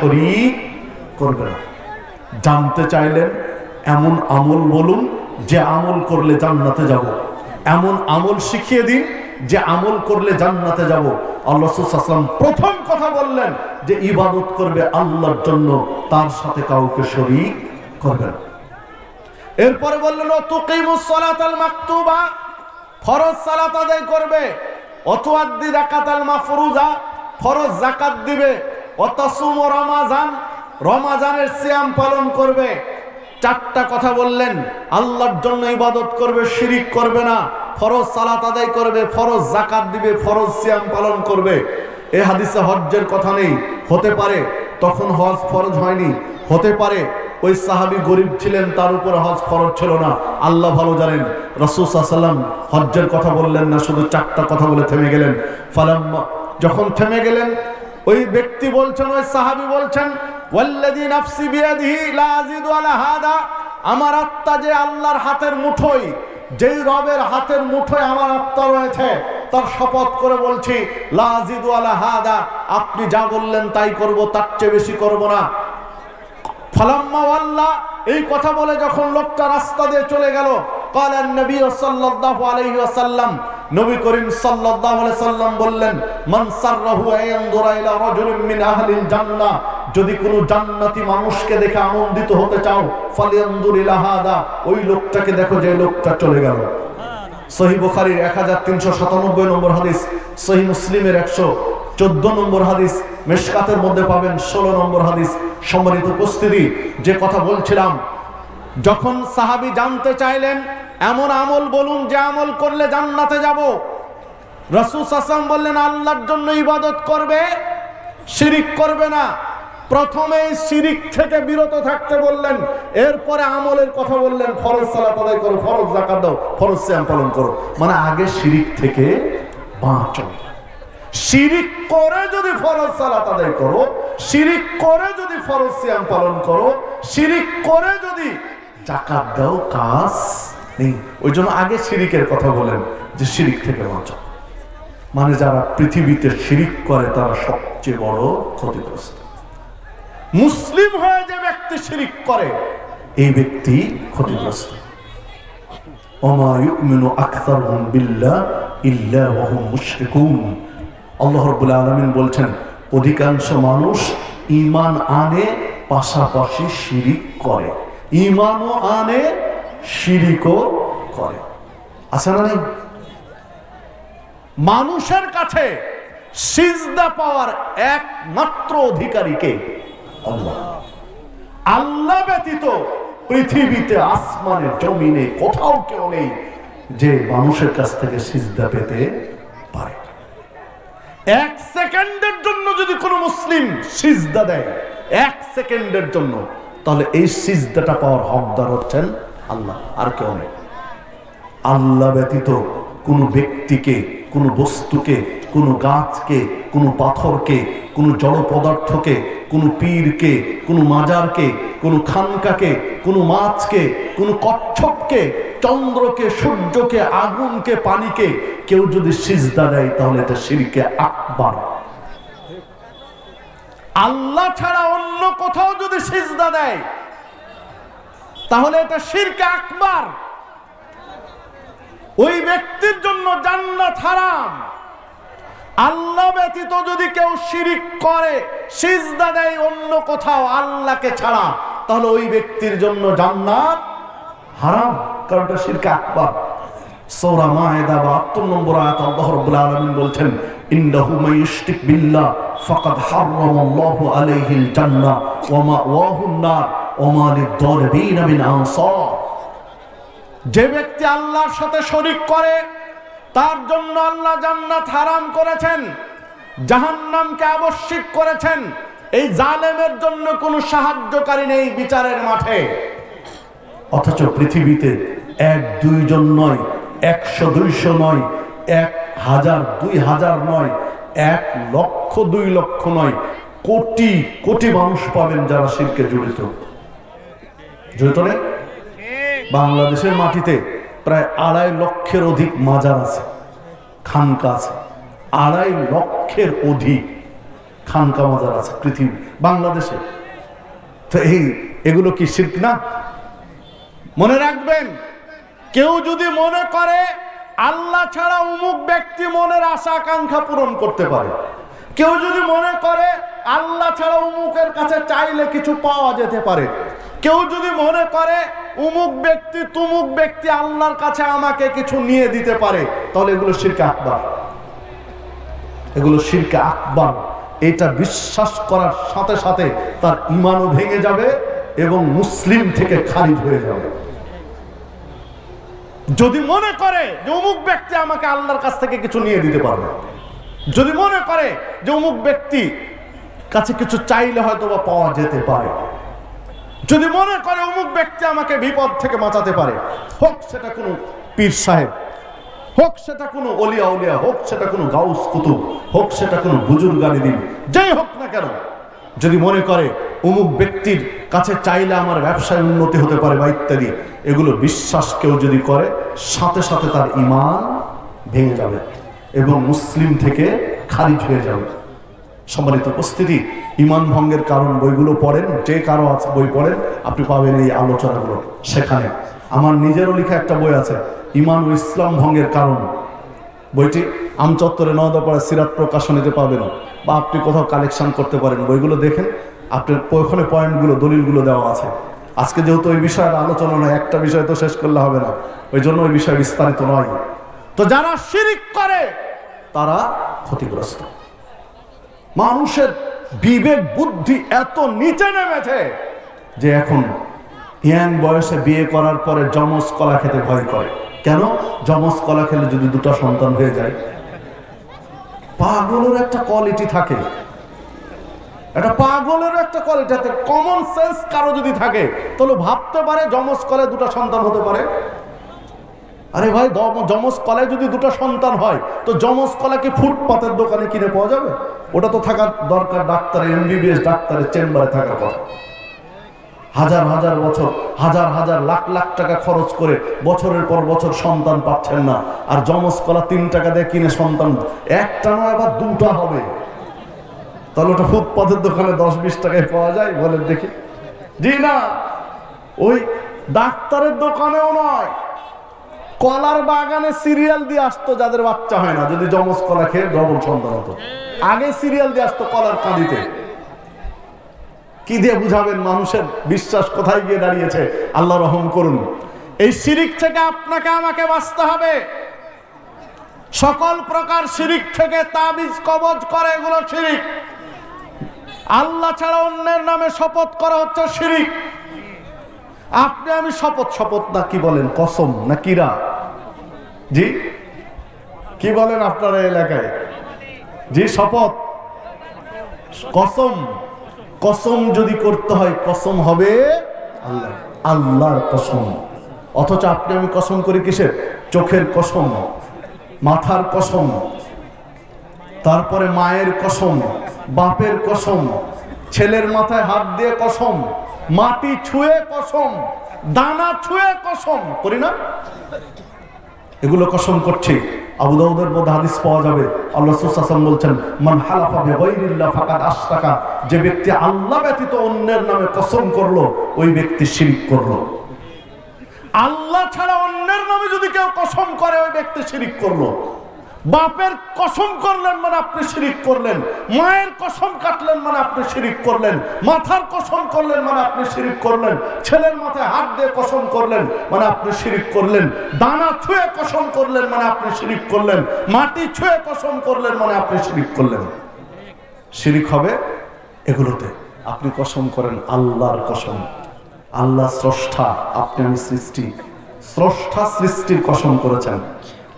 শরীক করবে না। জানতে চাইলেন, এমন আমল বলুন, যে আমল করলে জান্নাতে যাব। এমন আমল শিখিয়ে দিন, যে আমল করলে জান্নাতে যাব। আল্লাহ আসলাম প্রথম কথা বললেন যে ইবাদত করবে আল্লাহর জন্য, তার সাথে কাউকে শরীক করবে না। এরপরে বললেন মাকতুবা ফরজ সালাত আদায় করবে। অতুয়াদ্দি রাকাতাল মাফরুজা, ফরজ জাকাত দিবে। অতাসুম রমাজান, রমাজানের সিয়াম পালন করবে। চারটা কথা বললেন, আল্লাহর জন্য ইবাদত করবে, শিরিক করবে না, ফরজ সালাত আদায় করবে, ফরজ জাকাত দিবে, ফরজ সিয়াম পালন করবে। এ হাদিসে হজ্জের কথা নেই, হতে পারে তখন হজ ফরজ হয়নি, হতে পারে ওই সাহাবি গরিব ছিলেন, তার উপর হজ ফরজ ছিল না। আল্লাহ ভালো জানেন, রসুল সাল্লাম হজ্জের কথা বললেন না, শুধু চারটা কথা বলে থেমে গেলেন। ফালাম্মা, যখন থেমে গেলেন ওই ব্যক্তি বলছেন, ওই সাহাবি বলছেন আমার আত্মা যে আল্লাহর হাতের মুঠোয় যেই রবের হাতের মুঠোয় আমার আত্মা রয়েছে, তার শপথ করে বলছি, লা আযিদু আলা হাদা, আপনি যা বললেন তাই করব, তার চেয়ে বেশি করব না। ফালাম্মা এই কথা বলে যখন লোকটা রাস্তা দিয়ে চলে গেল নবী সাল্লাল্লাহু আলাইহি ওয়াসাল্লাম নবী করিম সাল্লাল্লাহু আলাইহি সাল্লাম বললেন, মান সাররাহু আয়ানদুরা ইলা রাজুলিন মিন আহলিল জান্নাহ। যদি কোনো জান্নাতি মানুষকে দেখে আনন্দিত হতে চাও ফালিয়ানদুর ইলা হাদা। ওই লোকটাকে দেখো যে লোকটা চলে গেল। সহি বুখারীর 1397 নম্বর হাদিস, সহি মুসলিমের 114 নম্বর হাদিস মেশকাতের মধ্যে পাবেন 16 নম্বর হাদিস। সম্মানিত উপস্থিতি, যে কথা বলছিলাম, যখন সাহাবী জানতে চাইলেন এমন আমল বলুন যে আমল করলে জান্নাতে যাব। রাসূল সাল্লাল্লাহু বললেন, আল্লাহর জন্য ইবাদত করবে, শিরিক করবে না। প্রথমে শিরিক থেকে বিরত থাকতে বললেন, এরপরে আমলের কথা বললেন, ফরজ সালাত আদায় করো, ফরজ জাকাত দাও, ফরজ সিয়াম পালন করো। মানে আগে শিরিক থেকে বাঁচো। শিরিক করে যদি ফরজ সালাত আদায় করো, শিরিক করে যদি ফরজ সিয়াম পালন করো, শিরিক করে যদি জাকাত দাও, কাজ ওই জন্য আগে শিরিকের কথা বলেন যে শিরিক থেকে বাঁচো মানে যারা পৃথিবীতে শিরিক করে, তারা সবচেয়ে বড় ক্ষতিগ্রস্ত। মুসলিম হয়ে যে ব্যক্তি শিরিক করে, এই ব্যক্তি ক্ষতিগ্রস্ত। আল্লাহ আলামিন বলছেন, অধিকাংশ মানুষ ঈমান আনে, পাশাপাশি শিরিক করে। ঈমানও আনে শিরিকও করে। আছে না নেই? মানুষের কাছে সিজদা পাওয়ার একমাত্র অধিকারীকে আল্লাহ। আল্লাহ ব্যতীত পৃথিবীতে, আসমানে, জমিনে কোথাও কেউ নেই যে মানুষের কাছ থেকে সিজদা পেতে পারে। এক সেকেন্ডের জন্য যদি কোনো মুসলিম সিজদা দেয়, এক সেকেন্ডের জন্য, তাহলে এই সিজদাটা পাওয়ার হকদার হচ্ছেন আল্লাহ, আর কেউ নেই। আল্লাহ ব্যতীত কোনো ব্যক্তিকে, কোনো বস্তুকে, কোনো গাছকে, কোনো পাথরকে, কোনো জড় পদার্থকে, কোনো পীরকে, কোনো মাজারকে, কোনো খানকাকে, কোনো মাছকে, কোনো কচ্ছপকে, চন্দ্রকে, সূর্যকে, আগুনকে, পানিকে কেউ যদি সিজদা দেয়, তাহলে এটা সিরিকে আকবার। আল্লাহ ছাড়া অন্য কোথাও যদি সিজদা দেয় তাহলে এটা শিরকে আকবার। ওই ব্যক্তির জন্য জান্নাত হারাম। আল্লাহ ব্যতীত যদি কেউ শিরিক করে, সিজদা দেয় অন্য কোথাও, আল্লাহকে ছাড়া, তাহলে ওই ব্যক্তির জন্য জান্নাত হারাম, কারণ এটা শিরকে আকবার। সূরা মায়েদা 72 নম্বর আয়াত আল্লাহ রাব্বুল আলামিন বলছেন, ইন্নাহু মাইয়ুশরিক বিল্লাহ ফাকাদ হারামাল্লাহু আলাইহিল জান্নাহ ওয়া মাওয়াহুন নার। যে ব্যক্তি আল্লাহর সাথে শরিক করে তার জন্য আল্লাহ জান্নাত হারাম করেছেন জাহান্নামকে আবশ্যিক করেছেন এই জালেমের জন্য কোনো সাহায্যকারী নেই বিচারের মাঠে। অথচ পৃথিবীতে এক দুইজন নয় একশো দুইশো নয় এক হাজার দুই হাজার নয় এক লক্ষ দুই লক্ষ নয় কোটি কোটি মানুষ পাবেন যারা শিরকে জড়িত। নেই বাংলাদেশের মাটিতে প্রায় আড়াই লক্ষের অধিক মাজার আছে, খানকা আছে। আড়াই লক্ষের অধিক খানকা মাজার আছে পৃথিবী বাংলাদেশে। তো এই, এগুলো কি শির্ক না? মনে রাখবেন, কেউ যদি মনে করে, আল্লাহ ছাড়া অমুক ব্যক্তি মনের আশা আকাঙ্ক্ষা পূরণ করতে পারে। কেউ যদি মনে করে, আল্লাহ ছাড়া উমুকের কাছে চাইলে কিছু পাওয়া যেতে পারে। কেউ যদি মনে করে, উমুক ব্যক্তি, তুমুক ব্যক্তি আল্লাহর কাছে আমাকে কিছু নিয়ে দিতে পারে, তাহলে এগুলো শিরকে আকবার। এগুলো শিরকে আকবার। এটা বিশ্বাস করার সাথে সাথে তার ইমানও ভেঙে যাবে এবং মুসলিম থেকে খারিজ হয়ে যাবে। যদি মনে করে যে অমুক ব্যক্তি আমাকে আল্লাহর কাছ থেকে কিছু নিয়ে দিতে পারবে, যদি মনে করে যে অমুক ব্যক্তি কাছে কিছু চাইলে হয়তো বা পাওয়া যেতে পারে যদি মনে করে অমুক ব্যক্তি আমাকে বিপদ থেকে বাঁচাতে পারে, হোক সেটা কোনো পীর সাহেব, হোক সেটা কোনো অলিয়া উলিয়া, হোক সেটা কোনো গাউস কুতুব, হোক সেটা কোনো বুজুর্গানি দিন, যেই হোক না কেন, যদি মনে করে অমুক ব্যক্তির কাছে চাইলে আমার ব্যবসায় উন্নতি হতে পারে বা ইত্যাদি, এগুলো বিশ্বাস কেউ যদি করে, সাথে সাথে তার ইমান ভেঙে যাবে এবং মুসলিম থেকে খারিজ হয়ে যাবে। সম্মানিত উপস্থিতি, ইমান ভঙ্গের কারণ বইগুলো পড়েন, যে কারও বই পড়েন, আপনি পাবেন এই আলোচনাগুলো সেখানে। আমার নিজেরও লেখা একটা বই আছে, ইমান ও ইসলাম ভঙ্গের কারণ। বইটি আমচত্বরে নওদাপাড়া সিরাত প্রকাশনীতে পাবেন। বা আপনি কোথাও কালেকশন করতে পারেন, বইগুলো দেখেন, আপনার ওখানে পয়েন্টগুলো, দলিলগুলো দেওয়া আছে। আজকে যেহেতু ওই বিষয়ের আলোচনা নয়, একটা বিষয় তো শেষ করলে হবে না। ওই জন্য ওই বিষয় বিস্তারিত নয়। তো যারা শিরিক করে, তারা ক্ষতিগ্রস্ত। মানুষের বিবেক বুদ্ধি এত নিচে নেমেছে যে এখন ইয়াং বয়সে বিয়ে করার পরে যমজ কলা খেতে ভয় করে। কেন? যমজ কলা খেলে যদি দুটো সন্তান হয়ে যায়, পাগলের একটা কোয়ালিটি থাকে। একটা পাগলের একটা কোয়ালিটি কমন সেন্স কারও যদি থাকে, তাহলে ভাবতে পারে যমজ কলে দুটো সন্তান হতে পারে। আরে ভাই যমজ কলায় যদি দুটো সন্তান হয়, তো যমজ কলা কি ফুটপাতের দোকানে কিনে পাওয়া যাবে? ওটা তো থাকার দরকার, ডাক্তারের এমবিবিএস ডাক্তারের চেম্বারে থাকার কথা। হাজার হাজার বছর, হাজার হাজার লাখ লাখ টাকা খরচ করে বছরের পর বছর সন্তান পাচ্ছেন না। আর যমজ কলা তিন টাকা দিয়ে কিনে সন্তান, একটা নয় আবার দুটা হবে। তাহলে ওটা ফুটপাতের দোকানে দশ বিশ টাকায় পাওয়া যায়, বলেন দেখি। জি না, ওই ডাক্তারের দোকানেও নয়। কলার বাগানে সিরিয়াল দিয়ে আসতো যাদের বাচ্চা হয় না, যদি যমজ কলা খেয়ে ডবল সন্তান হতো। আগে সিরিয়াল দিয়ে আসতো কলার কাঁদিতে। কি দিয়ে বুঝাবেন মানুষের বিশ্বাস কোথায় গিয়ে দাঁড়িয়েছে? আল্লাহ রহম করুন। এই শিরিক থেকে আপনাকে আমাকে বাঁচতে হবে। সকল প্রকার শিরিক থেকে তাবিজ কবজ করে এগুলো শিরিক। আল্লাহ ছাড়া অন্যের নামে শপথ করা হচ্ছে শিরিক। আপনি আমি শপথ শপথ না কি বলেন, কসম না কিরা? জি? কি বলেন আপনারা এলাকায়? জি, শপথ। কসম। কসম যদি করতে হয়, কসম হবে আল্লাহ। আল্লাহর কসম। অথচ আপনি আমি কসম করি কিসের? চোখের কসম। মাথার কসম। তারপরে মায়ের কসম। বাপের কসম। ছেলের মাথায় হাত দিয়ে কসম। মাটি ছুঁয়ে কসম। দানা ছুঁয়ে কসম। করি না? এগুলো কসম করছে। আবু দাউদের মধ্যে হাদিস পাওয়া যাবে। আল্লাহ সুসাসম বলছেন, মান হালাফা বিগাইরিল্লাহ ফাকাদ আশরাকা। যে ব্যক্তি আল্লাহ ব্যতীত অন্যের নামে কসম করল, ওই ব্যক্তি শিরিক করল। আল্লাহ ছাড়া অন্যের নামে যদি কেউ কসম করে, ওই ব্যক্তি শিরিক করল। বাপের কসম করলেন মানে আপনি শিরিক করলেন, মায়ের কসম কাটলেন মানে আপনি শিরিক করলেন, মাথার কসম করলেন মানে আপনি শিরিক করলেন, ছেলের মাথায় হাত দিয়ে কসম করলেন মানে আপনি শিরিক করলেন, দানা ছুঁয়ে কসম করলেন মানে আপনি শিরিক করলেন, মাটি ছুঁয়ে কসম করলেন মানে আপনি শিরিক করলেন। শিরিক হবে এগুলোতে। আপনি কসম করেন আল্লাহর কসম। আল্লাহ স্রষ্টা, আপনি আমি সৃষ্টি। স্রষ্টা সৃষ্টির কসম করেছেন।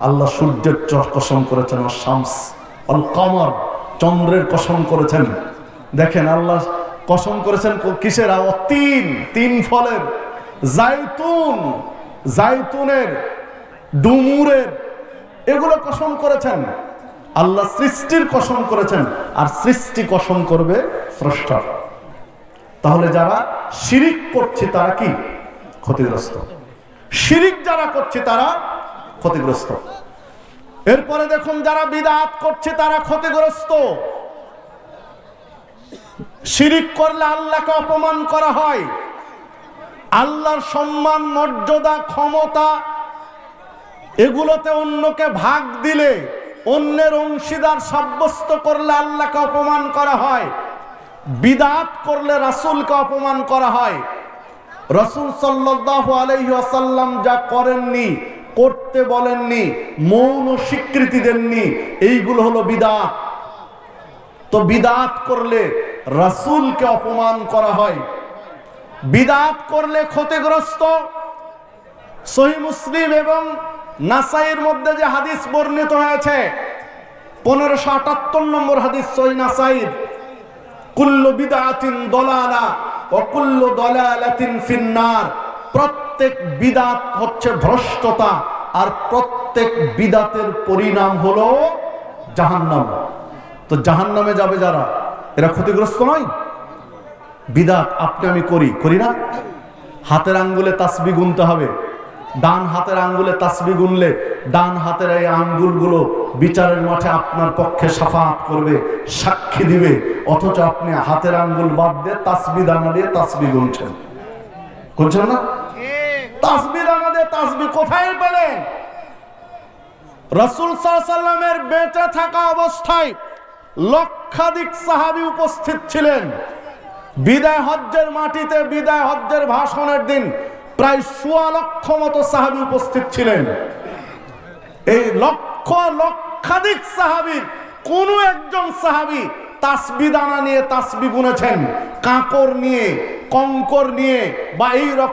আল্লাহ সূর্যের চ- কসম করেছেন ও শামস, অল কমর, চন্দ্রের কসম করেছেন। দেখেন আল্লাহ কসম করেছেন কিসের? তিন তিন ফলের। জাইতুন, জাইতুনের, ডুমুরের, এগুলো কসম করেছেন। আল্লাহ সৃষ্টির কসম করেছেন, আর সৃষ্টি কসম করবে স্রষ্টার তাহলে যারা শিরিক করছে তারা কি? ক্ষতিগ্রস্ত। শিরিক যারা করছে তারা ক্ষতিগ্রস্ত। এরপরে দেখুন যারা বিদাত করছে, তারা ক্ষতিগ্রস্ত। শিরিক করলে আল্লাহকে অপমান করা হয়। আল্লাহর সম্মান, মর্যাদা, ক্ষমতা, এগুলোতে অন্যকে ভাগ দিলে, অন্যের অংশীদার সাব্যস্ত করলে আল্লাহকে অপমান করা হয়। বিদাত করলে রাসূলকে অপমান করা হয়। রসুল সাল্লাহ আলাইহি আসাল্লাম যা করেননি করতে বলেননি, মৌন স্বীকৃতি দেননি, এইগুলো হলো বিদাত। তো বিদাত করলে রাসূলকে অপমান করা হয়। বিদাত করলে ক্ষতিগ্রস্ত। সহি মুসলিম এবং নাসাইয়ের মধ্যে যে হাদিস বর্ণিত হয়েছে, পনেরোশো আটাত্তর নম্বর হাদিস সহি নাসাইর, কুল্লু বিদাতিন দলালা ও কুল্লু দলালাতিন ফিন্নার। প্রত্যেক বিদাত হচ্ছে ভ্রষ্টতা, আর প্রত্যেক বিদাতের পরিণাম হলো জাহান্নাম। তো জাহান্নামে যাবে যারা? এরা ক্ষতিগ্রস্ত নয়। বিদাত আপনি আমি করি। করি না। হাতের আঙ্গুলে তাসবি গুনতে হবে। ডান হাতের আঙ্গুলে তাসবি গুনলে ডান হাতের এই আঙ্গুলগুলো বিচারের মাঠে আপনার পক্ষে সাফাত করবে, সাক্ষী দিবে। অথচ আপনি হাতের আঙ্গুল বাদ দিয়ে তাসবি দানা দিয়ে তাসবি গুনছেন। গুনছেন না? তাসবি দানা দিয়ে তাসবি কোথায় পেলেন? রসুল সাল্লামের বেঁচে থাকা অবস্থায় লক্ষাধিক সাহাবি উপস্থিত ছিলেন। বিদায় হজ্জের মাটিতে বিদায় হজ্জের ভাষণের দিন প্রায় সোয়া লক্ষ মতো সাহাবি উপস্থিত ছিলেন। এই লক্ষ লক্ষাধিক সাহাবির কোন একজন সাহাবি তাসবি দানা নিয়ে তাসবি বুনেছেন। কাঁকর নিয়ে, কঙ্কর নিয়ে বা এই রকম